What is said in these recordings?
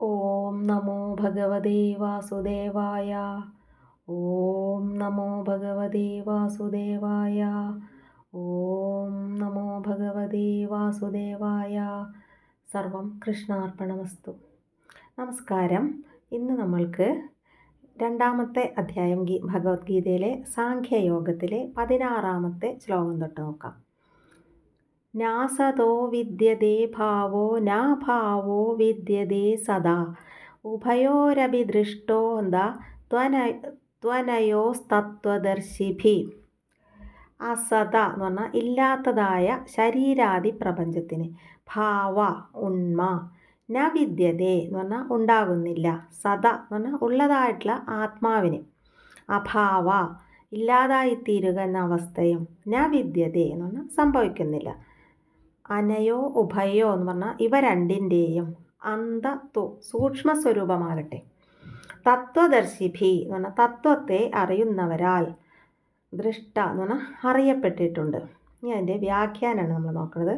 ഓം നമോ ഭഗവതേ വാസുദേവായ ഓം നമോ ഭഗവതേ വാസുദേവായ ഓം നമോ ഭഗവതേ വാസുദേവായ സർവം കൃഷ്ണാർപ്പണമസ്തു. നമസ്കാരം. ഇന്ന് നമ്മൾക്ക് രണ്ടാമത്തെ അധ്യായം ഗീ ഭഗവത്ഗീതയിലെ സാഖ്യയോഗത്തിലെ പതിനാറാമത്തെ ശ്ലോകം തൊട്ട് നോക്കാം. നാസതോ വിദ്യതേ ഭാവോ നാഭാവോ വിദ്യതേ സദാ. ഉഭയോരഭി ദൃഷ്ടോ ത്വന ത്വനയോസ്തത്വദർശിഭി അസത എന്ന് പറഞ്ഞാൽ ഇല്ലാത്തതായ ശരീരാദി പ്രപഞ്ചത്തിന്. ഭാവ ഉണ്മ. ന വിദ്യതേ എന്ന് പറഞ്ഞാൽ ഉണ്ടാകുന്നില്ല. സത എന്ന് പറഞ്ഞാൽ ഉള്ളതായിട്ടുള്ള ആത്മാവിന്. അഭാവ ഇല്ലാതായിത്തീരുക എന്ന അവസ്ഥയും ന വിദ്യതേ എന്ന് പറഞ്ഞാൽ സംഭവിക്കുന്നില്ല. അനയോ ഉഭയോ എന്ന് പറഞ്ഞാൽ ഇവ രണ്ടിന്റെയും അന്തത്വ സൂക്ഷ്മ സ്വരൂപമാകട്ടെ. തത്വദർശിഭി എന്ന് പറഞ്ഞാൽ തത്വത്തെ അറിയുന്നവരാൽ ദൃഷ്ട എന്ന് പറഞ്ഞാൽ അറിയപ്പെട്ടിട്ടുണ്ട്. ഇനി അതിന്റെ വ്യാഖ്യാനമാണ് നമ്മൾ നോക്കുന്നത്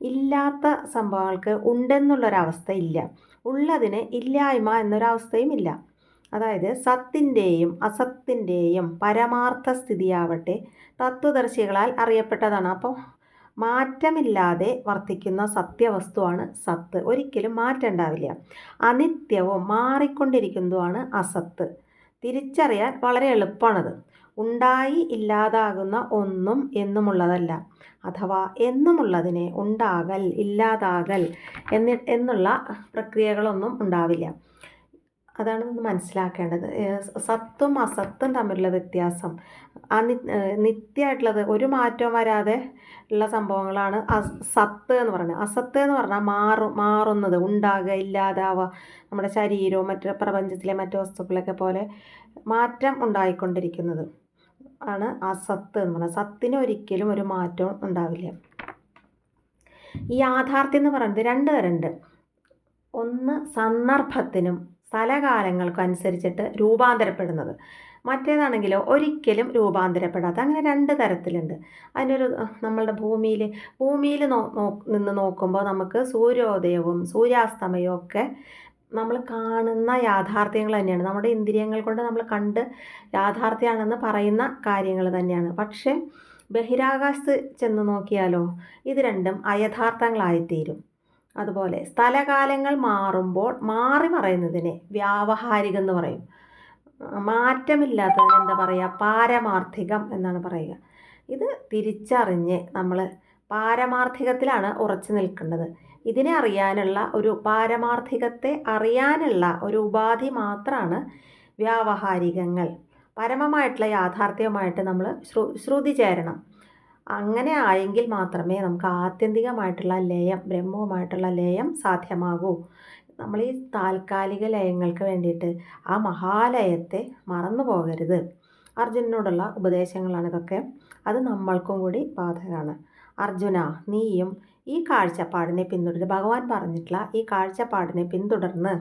ഇല്ലാത്ത സംഭവങ്ങൾക്ക് ഉണ്ടെന്നുള്ളൊരവസ്ഥ ഇല്ല ഉള്ളതിന് ഇല്ലായ്മ എന്നൊരവസ്ഥയും ഇല്ല. അതായത് സത്തിന്റെയും അസത്തിന്റെയും പരമാർത്ഥ സ്ഥിതിയാവട്ടെ തത്വദർശികളാൽ അറിയപ്പെട്ടതാണ്. അപ്പോൾ മാറ്റമില്ലാതെ വർത്തിക്കുന്ന സത്യവസ്തുവാണ് സത്ത്. ഒരിക്കലും മാറ്റം ഉണ്ടാവില്ല അനിത്യവും മാറിക്കൊണ്ടിരിക്കുന്നതുമാണ് അസത്ത്. തിരിച്ചറിയാൻ വളരെ എളുപ്പമാണത്. ഉണ്ടായി ഇല്ലാതാകുന്ന ഒന്നും എന്നുമുള്ളതല്ല. അഥവാ എന്നുമുള്ളതിനെ ഉണ്ടാകൽ ഇല്ലാതാകൽ എന്നി എന്നുള്ള പ്രക്രിയകളൊന്നും ഉണ്ടാവില്ല. അതാണ് നമ്മൾ മനസ്സിലാക്കേണ്ടത്. സത്തും അസത്തും തമ്മിലുള്ള വ്യത്യാസം. ആ നിത്യമായിട്ടുള്ളത് ഒരു മാറ്റവും വരാതെ ഉള്ള സംഭവങ്ങളാണ് സത്ത് എന്ന് പറയുന്നത്. അസത്ത് എന്ന് പറഞ്ഞാൽ മാറും മാറുന്നത് ഉണ്ടാകുക ഇല്ലാതാവുക. നമ്മുടെ ശരീരവും മറ്റ് പ്രപഞ്ചത്തിലെ മറ്റു വസ്തുക്കളൊക്കെ പോലെ മാറ്റം ഉണ്ടായിക്കൊണ്ടിരിക്കുന്നത് ആണ് അസത്ത് എന്ന് പറയുന്നത്. സത്തിന് ഒരിക്കലും ഒരു മാറ്റവും ഉണ്ടാവില്ല. ഈ യാഥാർത്ഥ്യം എന്ന് പറയുന്നത് രണ്ട് തരമുണ്ട്. ഒന്ന് സന്ദർഭത്തിനും സ്ഥലകാലങ്ങൾക്കും അനുസരിച്ചിട്ട് രൂപാന്തരപ്പെടുന്നത്. മറ്റേതാണെങ്കിലോ ഒരിക്കലും രൂപാന്തരപ്പെടാത്ത അങ്ങനെ രണ്ട് തരത്തിലുണ്ട്. അതിനൊരു നമ്മളുടെ ഭൂമിയിൽ ഭൂമിയിൽ നിന്ന് നോക്കുമ്പോൾ നമുക്ക് സൂര്യോദയവും സൂര്യാസ്തമയവും ഒക്കെ നമ്മൾ കാണുന്ന യാഥാർത്ഥ്യങ്ങൾ തന്നെയാണ്. നമ്മുടെ ഇന്ദ്രിയങ്ങൾ കൊണ്ട് നമ്മൾ കണ്ട് യാഥാർത്ഥ്യമാണെന്ന് പറയുന്ന കാര്യങ്ങൾ തന്നെയാണ്. പക്ഷേ ബഹിരാകാശത്ത് ചെന്ന് നോക്കിയാലോ ഇത് രണ്ടും അയഥാർത്ഥങ്ങളായിത്തീരും. അതുപോലെ സ്ഥലകാലങ്ങൾ മാറുമ്പോൾ മാറി പറയുന്നതിനെ വ്യാവഹാരികം എന്ന് പറയും. മാറ്റമില്ലാത്തതിന് എന്താ പറയുക? പാരമാർത്ഥികം എന്നാണ് പറയുക. ഇത് തിരിച്ചറിഞ്ഞ് നമ്മൾ പാരമാർത്ഥികത്തിലാണ് ഉറച്ചു നിൽക്കേണ്ടത്. ഇതിനെ അറിയാനുള്ള ഒരു പാരമാർത്ഥികത്തെ അറിയാനുള്ള ഒരു ഉപാധി മാത്രമാണ് വ്യാവഹാരികങ്ങൾ. പരമമായിട്ടുള്ള യാഥാർത്ഥ്യവുമായിട്ട് നമ്മൾ ശ്രു ശ്രുതി ചേരണം അങ്ങനെ ആയെങ്കിൽ മാത്രമേ നമുക്ക് ആത്യന്തികമായിട്ടുള്ള ലയം ബ്രഹ്മവുമായിട്ടുള്ള ലയം സാധ്യമാകൂ. നമ്മൾ ഈ താൽക്കാലിക ലയങ്ങൾക്ക് വേണ്ടിയിട്ട് ആ മഹാലയത്തെ മറന്നു പോകരുത്. അർജുനനോടുള്ള ഉപദേശങ്ങളാണ് ഇതൊക്കെ. അത് നമ്മൾക്കും കൂടി ബാധകമാണ്. അർജുന നീയും ഈ കാഴ്ചപ്പാടിനെ പിന്തുടരുക ഭഗവാൻ പറഞ്ഞിട്ടുള്ള ഈ കാഴ്ചപ്പാടിനെ പിന്തുടർന്ന്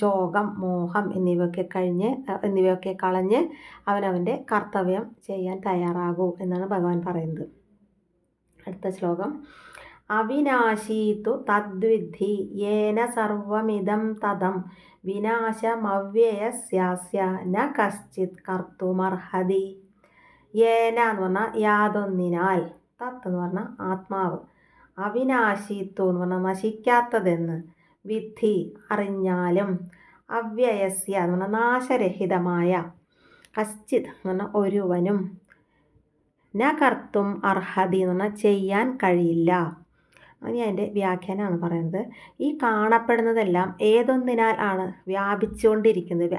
ശോകം മോഹം എന്നിവയൊക്കെ കഴിഞ്ഞ് എന്നിവയൊക്കെ കളഞ്ഞ് അവനവന്റെ കർത്തവ്യം ചെയ്യാൻ തയ്യാറാകൂ എന്നാണ് ഭഗവാൻ പറയുന്നത്. അടുത്ത ശ്ലോകം. അവിനാശീതു തദ്വിധി യേന സർവമിതം തതം വിനാശമവ്യയസ്യാസ്യ ന കശ്ചിത് കർത്തുമർഹതി. യേന എന്ന് പറഞ്ഞാൽ യാതൊന്നിനാൽ തത്ത് എന്ന് പറഞ്ഞാൽ ആത്മാവ്. അവിനാശിത്വം എന്ന് പറഞ്ഞാൽ നശിക്കാത്തതെന്ന്. വിധി അറിഞ്ഞാലും അവ്യയസ്യ എന്ന് പറഞ്ഞാൽ നാശരഹിതമായ. കശ്ചിത് എന്ന് പറഞ്ഞാൽ ഒരുവനും. ന കർത്തും അർഹതി എന്ന് പറഞ്ഞാൽ ചെയ്യാൻ കഴിയില്ല. അങ്ങനെ അതിന്റെ വ്യാഖ്യാനമാണ് പറയുന്നത്. ഈ കാണപ്പെടുന്നതെല്ലാം ഏതൊന്നിനാൽ ആണ് വ്യാപിച്ചുകൊണ്ടിരിക്കുന്നത്.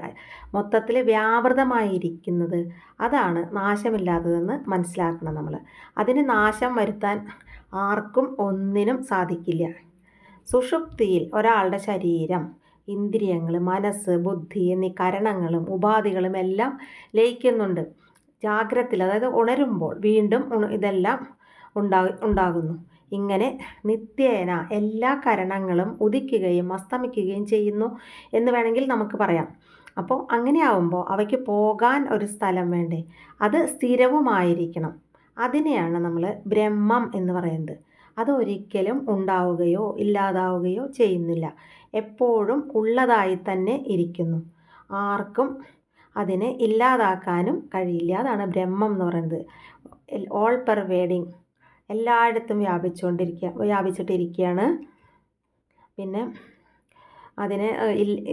മൊത്തത്തിൽ വ്യാപൃതമായിരിക്കുന്നത്. അതാണ് നാശമില്ലാത്തതെന്ന് മനസ്സിലാക്കണം നമ്മൾ. അതിന് നാശം വരുത്താൻ ആർക്കും ഒന്നിനും സാധിക്കില്ല. സുഷുപ്തിയിൽ ഒരാളുടെ ശരീരം ഇന്ദ്രിയങ്ങൾ മനസ്സ് ബുദ്ധി എന്നീ കരണങ്ങളും ഉപാധികളും എല്ലാം ലയിക്കുന്നുണ്ട്. ജാഗ്രതയിൽ അതായത് ഉണരുമ്പോൾ വീണ്ടും ഇതെല്ലാം ഉണ്ടാ ഉണ്ടാകുന്നു. ഇങ്ങനെ നിത്യേന എല്ലാ കരണങ്ങളും ഉദിക്കുകയും അസ്തമിക്കുകയും ചെയ്യുന്നു എന്ന് വേണമെങ്കിൽ നമുക്ക് പറയാം. അപ്പോൾ അങ്ങനെയാവുമ്പോൾ അവയ്ക്ക് പോകാൻ ഒരു സ്ഥലം വേണ്ടേ? അത് സ്ഥിരവുമായിരിക്കണം. അതിനെയാണ് നമ്മൾ ബ്രഹ്മം എന്ന് പറയുന്നത്. അത് ഒരിക്കലും ഉണ്ടാവുകയോ ഇല്ലാതാവുകയോ ചെയ്യുന്നില്ല. എപ്പോഴും ഉള്ളതായി തന്നെ ഇരിക്കുന്നു. ആർക്കും അതിനെ ഇല്ലാതാക്കാനും കഴിയില്ല. അതാണ് ബ്രഹ്മം എന്ന് പറയുന്നത്. ഓൾ പെർവേഡിങ് എല്ലായിടത്തും വ്യാപിച്ചുകൊണ്ടിരിക്കുക വ്യാപിച്ചിട്ടിരിക്കുകയാണ് പിന്നെ അതിനെ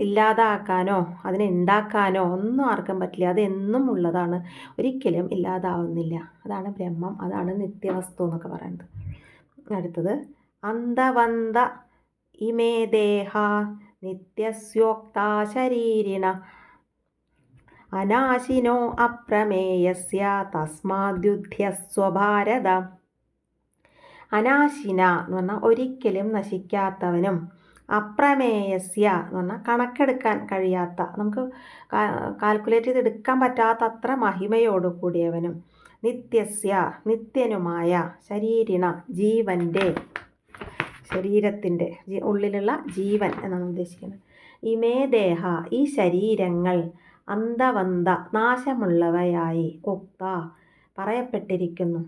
ഇല്ലാതാക്കാനോ അതിനെ ഉണ്ടാക്കാനോ ഒന്നും ആർക്കും പറ്റില്ല. അതെന്നും ഉള്ളതാണ്. ഒരിക്കലും ഇല്ലാതാവുന്നില്ല. അതാണ് ബ്രഹ്മം. അതാണ് നിത്യവസ്തു എന്നൊക്കെ പറയുന്നത്. അടുത്തത്. അന്തവന്ത ഇമേ ദേഹ നിത്യസ്യോക്ത ശരീരിണ. അനാശിനോ അപ്രമേയസ്യ തസ്മാദ്യുദ്ധ്യസ്വഭാരത. അനാശിന എന്ന് പറഞ്ഞാൽ ഒരിക്കലും നശിക്കാത്തവനും അപ്രമേയസ്യ എന്ന് പറഞ്ഞാൽ കണക്കെടുക്കാൻ കഴിയാത്ത നമുക്ക് കാൽക്കുലേറ്റ് ചെയ്ത് എടുക്കാൻ പറ്റാത്ത അത്ര മഹിമയോട് കൂടിയവനും നിത്യസ്യ നിത്യനുമായ ശരീരിണ ജീവന്റെ ശരീരത്തിന്റെ ഉള്ളിലുള്ള ജീവൻ എന്നാണ് ഉദ്ദേശിക്കുന്നത്. ഇമേ ദേഹ ഈ ശരീരങ്ങൾ അന്തവന്ത നാശമുള്ളവയായി ഉക്ത പറയപ്പെട്ടിരിക്കുന്നു.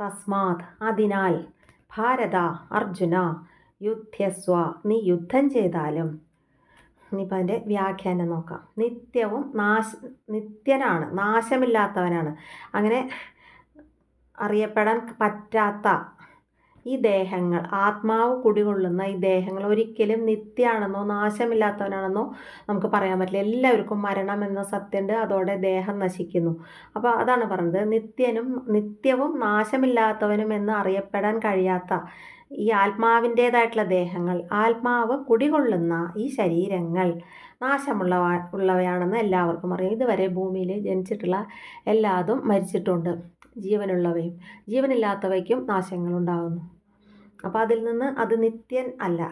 തസ്മാത് അതിനാൽ ഭാരത അർജുന യുദ്ധസ്വ നീ യുദ്ധം ചെയ്താലും ഇനിയിപ്പോൾ അതിന്റെ വ്യാഖ്യാനം നോക്കാം. നിത്യവും നാശ നിത്യനാണ് നാശമില്ലാത്തവനാണ്. അങ്ങനെ അറിയപ്പെടാൻ പറ്റാത്ത ഈ ദേഹങ്ങൾ ആത്മാവ് കുടികൊള്ളുന്ന ഈ ദേഹങ്ങൾ ഒരിക്കലും നിത്യാണെന്നോ നാശമില്ലാത്തവനാണെന്നോ നമുക്ക് പറയാൻ പറ്റില്ല. എല്ലാവർക്കും മരണം എന്ന സത്യമുണ്ട് അതോടെ ദേഹം നശിക്കുന്നു. അപ്പോൾ അതാണ് പറഞ്ഞത്. നിത്യനും നിത്യവും നാശമില്ലാത്തവനും എന്ന് അറിയപ്പെടാൻ കഴിയാത്ത ഈ ആത്മാവിന്റേതായിട്ടുള്ള ദേഹങ്ങൾ ആത്മാവ് കുടികൊള്ളുന്ന ഈ ശരീരങ്ങൾ നാശമുള്ള ഉള്ളവയാണെന്ന് എല്ലാവർക്കും അറിയാം. ഇതുവരെ ഭൂമിയിൽ ജനിച്ചിട്ടുള്ള എല്ലാതും മരിച്ചിട്ടുണ്ട്. ജീവനുള്ളവയും ജീവനില്ലാത്തവയ്ക്കും നാശങ്ങളുണ്ടാകുന്നു അപ്പോൾ അതിൽ നിന്ന് അത് നിത്യൻ അല്ല.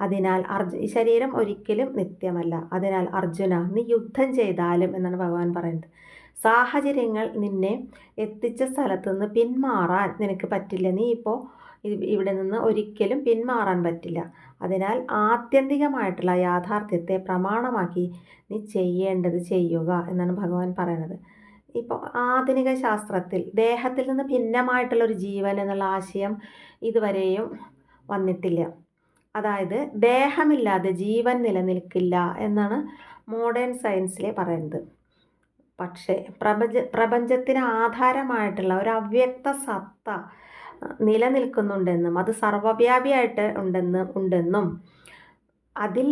അതിനാൽ അർജു ഈ ശരീരം ഒരിക്കലും നിത്യമല്ല. അതിനാൽ അർജുന നീ യുദ്ധം ചെയ്താലും എന്നാണ് ഭഗവാൻ പറയുന്നത്. സാഹചര്യങ്ങൾ നിന്നെ എത്തിച്ച സ്ഥലത്തു നിന്ന് പിന്മാറാൻ നിനക്ക് പറ്റില്ല. നീ ഇപ്പോൾ ഇവിടെ നിന്ന് ഒരിക്കലും പിന്മാറാൻ പറ്റില്ല. അതിനാൽ ആത്യന്തികമായിട്ടുള്ള യാഥാർത്ഥ്യത്തെ പ്രമാണമാക്കി നീ ചെയ്യേണ്ടത് ചെയ്യുക എന്നാണ് ഭഗവാൻ പറയുന്നത്. ഇപ്പോൾ ആധുനിക ശാസ്ത്രത്തിൽ ദേഹത്തിൽ നിന്ന് ഭിന്നമായിട്ടുള്ളൊരു ജീവൻ എന്നുള്ള ആശയം ഇതുവരെയും വന്നിട്ടില്ല. അതായത് ദേഹമില്ലാതെ ജീവൻ നിലനിൽക്കില്ല എന്നാണ് മോഡേൺ സയൻസിലെ പറയുന്നത്. പക്ഷേ പ്രപഞ്ച പ്രപഞ്ചത്തിന് ആധാരമായിട്ടുള്ള ഒരു അവ്യക്ത സത്ത നിലനിൽക്കുന്നുണ്ടെന്നും അത് സർവവ്യാപിയായിട്ട് ഉണ്ടെന്ന് ഉണ്ടെന്നും അതിൽ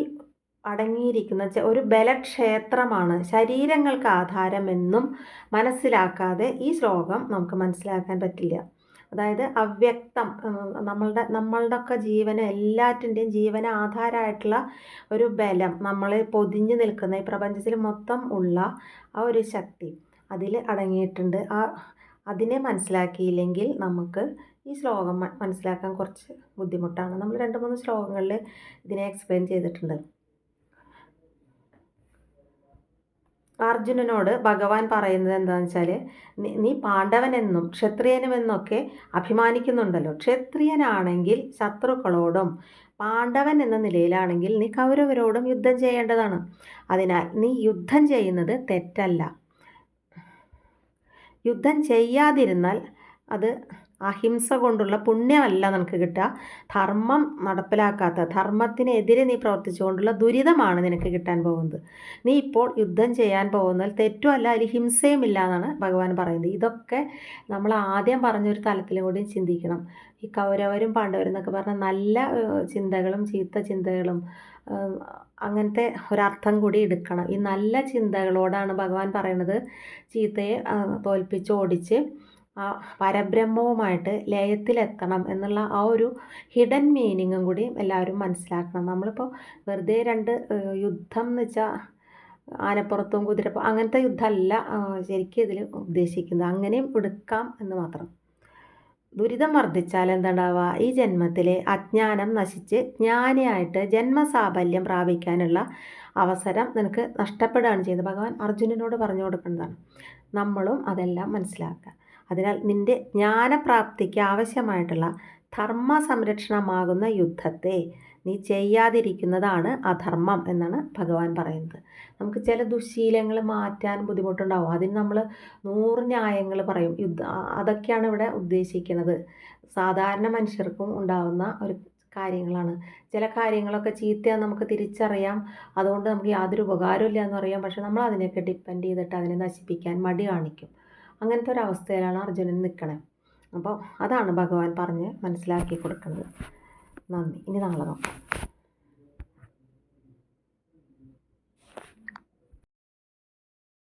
അടങ്ങിയിരിക്കുന്ന ഒരു ബലക്ഷേത്രമാണ് ശരീരങ്ങൾക്ക് ആധാരമെന്നും മനസ്സിലാക്കാതെ ഈ ശ്ലോകം നമുക്ക് മനസ്സിലാക്കാൻ പറ്റില്ല. അതായത് അവ്യക്തം നമ്മളുടെ നമ്മളുടെ ഒക്കെ ജീവന് എല്ലാറ്റിന്റെയും ജീവന ആധാരമായിട്ടുള്ള ഒരു ബലം നമ്മൾ പൊതിഞ്ഞു നിൽക്കുന്ന ഈ പ്രപഞ്ചത്തിൽ മൊത്തം ഉള്ള ആ ഒരു ശക്തി അതിൽ അടങ്ങിയിട്ടുണ്ട്. ആ അതിനെ മനസ്സിലാക്കിയില്ലെങ്കിൽ നമുക്ക് ഈ ശ്ലോകം മനസ്സിലാക്കാൻ കുറച്ച് ബുദ്ധിമുട്ടാണ്. നമ്മൾ രണ്ട് മൂന്ന് ശ്ലോകങ്ങളിൽ ഇതിനെ എക്സ്പ്ലെയിൻ ചെയ്തിട്ടുണ്ട്. അർജുനനോട് ഭഗവാൻ പറയുന്നത് എന്താണെന്ന് വെച്ചാൽ നീ പാണ്ഡവനെന്നും ക്ഷത്രിയനുമെന്നൊക്കെ അഭിമാനിക്കുന്നുണ്ടല്ലോ. ക്ഷത്രിയനാണെങ്കിൽ ശത്രുക്കളോടും പാണ്ഡവൻ എന്ന നിലയിലാണെങ്കിൽ നീ കൗരവരോടും യുദ്ധം ചെയ്യേണ്ടതാണ്. അതിനാൽ നീ യുദ്ധം ചെയ്യുന്നത് തെറ്റല്ല. യുദ്ധം ചെയ്യാതിരുന്നാൽ അത് അഹിംസ കൊണ്ടുള്ള പുണ്യമല്ല നിനക്ക് കിട്ടുക. ധർമ്മം നടപ്പിലാക്കാത്ത ധർമ്മത്തിനെതിരെ നീ പ്രവർത്തിച്ചുകൊണ്ടുള്ള ദുരിതമാണ് നിനക്ക് കിട്ടാൻ പോകുന്നത്. നീ ഇപ്പോൾ യുദ്ധം ചെയ്യാൻ പോകുന്നതിൽ തെറ്റുമല്ല അതിൽ ഹിംസയും ഇല്ല എന്നാണ് ഭഗവാൻ പറയുന്നത്. ഇതൊക്കെ നമ്മൾ ആദ്യം പറഞ്ഞൊരു തലത്തിലും കൂടി ചിന്തിക്കണം. ഈ കൗരവരും പാണ്ഡവരും എന്നൊക്കെ പറഞ്ഞാൽ നല്ല ചിന്തകളും ചീത്ത ചിന്തകളും അങ്ങനത്തെ ഒരർത്ഥം കൂടി എടുക്കണം. ഈ നല്ല ചിന്തകളോടാണ് ഭഗവാൻ പറയുന്നത്. ചീത്തയെ തോൽപ്പിച്ച് ഓടിച്ച് പരബ്രഹ്മവുമായിട്ട് ലയത്തിലെത്തണം എന്നുള്ള ആ ഒരു ഹിഡൻ മീനിങ്ങും കൂടി എല്ലാവരും മനസ്സിലാക്കണം. നമ്മളിപ്പോൾ വെറുതെ രണ്ട് യുദ്ധം എന്ന് വെച്ചാൽ ആനപ്പുറത്തും കുതിരപ്പുറം അങ്ങനത്തെ യുദ്ധമല്ല ശരിക്കും ഇതിൽ ഉദ്ദേശിക്കുന്നത്. അങ്ങനെയും എടുക്കാം എന്ന് മാത്രം. ദുരിതം വർദ്ധിച്ചാൽ എന്തുണ്ടാവുക ഈ ജന്മത്തിലെ അജ്ഞാനം നശിച്ച് ജ്ഞാനിയായിട്ട് ജന്മസാഫല്യം പ്രാപിക്കാനുള്ള അവസരം നിനക്ക് നഷ്ടപ്പെടുകയാണ് ചെയ്യുന്നത്. ഭഗവാൻ അർജുനനോട് പറഞ്ഞു കൊടുക്കുന്നതാണ് നമ്മളും അതെല്ലാം മനസ്സിലാക്കുക. അതിനാൽ നിന്റെ ജ്ഞാനപ്രാപ്തിക്ക് ആവശ്യമായിട്ടുള്ള ധർമ്മ സംരക്ഷണമാകുന്ന യുദ്ധത്തെ നീ ചെയ്യാതിരിക്കുന്നതാണ് അധർമ്മം എന്നാണ് ഭഗവാൻ പറയുന്നത്. നമുക്ക് ചില ദുശീലങ്ങൾ മാറ്റാൻ ബുദ്ധിമുട്ടുണ്ടാവും. അതിന് നമ്മൾ നൂറ് ന്യായങ്ങൾ പറയും. യുദ്ധ അതൊക്കെയാണ് ഇവിടെ ഉദ്ദേശിക്കുന്നത്. സാധാരണ മനുഷ്യർക്കും ഉണ്ടാകുന്ന ഒരു കാര്യങ്ങളാണ്. ചില കാര്യങ്ങളൊക്കെ ചീത്തയാന്ന് നമുക്ക് തിരിച്ചറിയാം. അതുകൊണ്ട് നമുക്ക് യാതൊരു ഉപകാരമില്ല എന്ന് അറിയാം പക്ഷെ നമ്മൾ അതിനെയൊക്കെ ഡിപ്പെൻഡ് ചെയ്തിട്ട് അതിനെ നശിപ്പിക്കാൻ മടി കാണിക്കും. അങ്ങനത്തെ ഒരു അവസ്ഥയിലാണ് അർജുനൻ നിൽക്കണേ അപ്പോൾ അതാണ് ഭഗവാൻ പറഞ്ഞ് മനസ്സിലാക്കി കൊടുക്കുന്നത്. നന്ദി. ഇനി നാളെ നോക്കാം.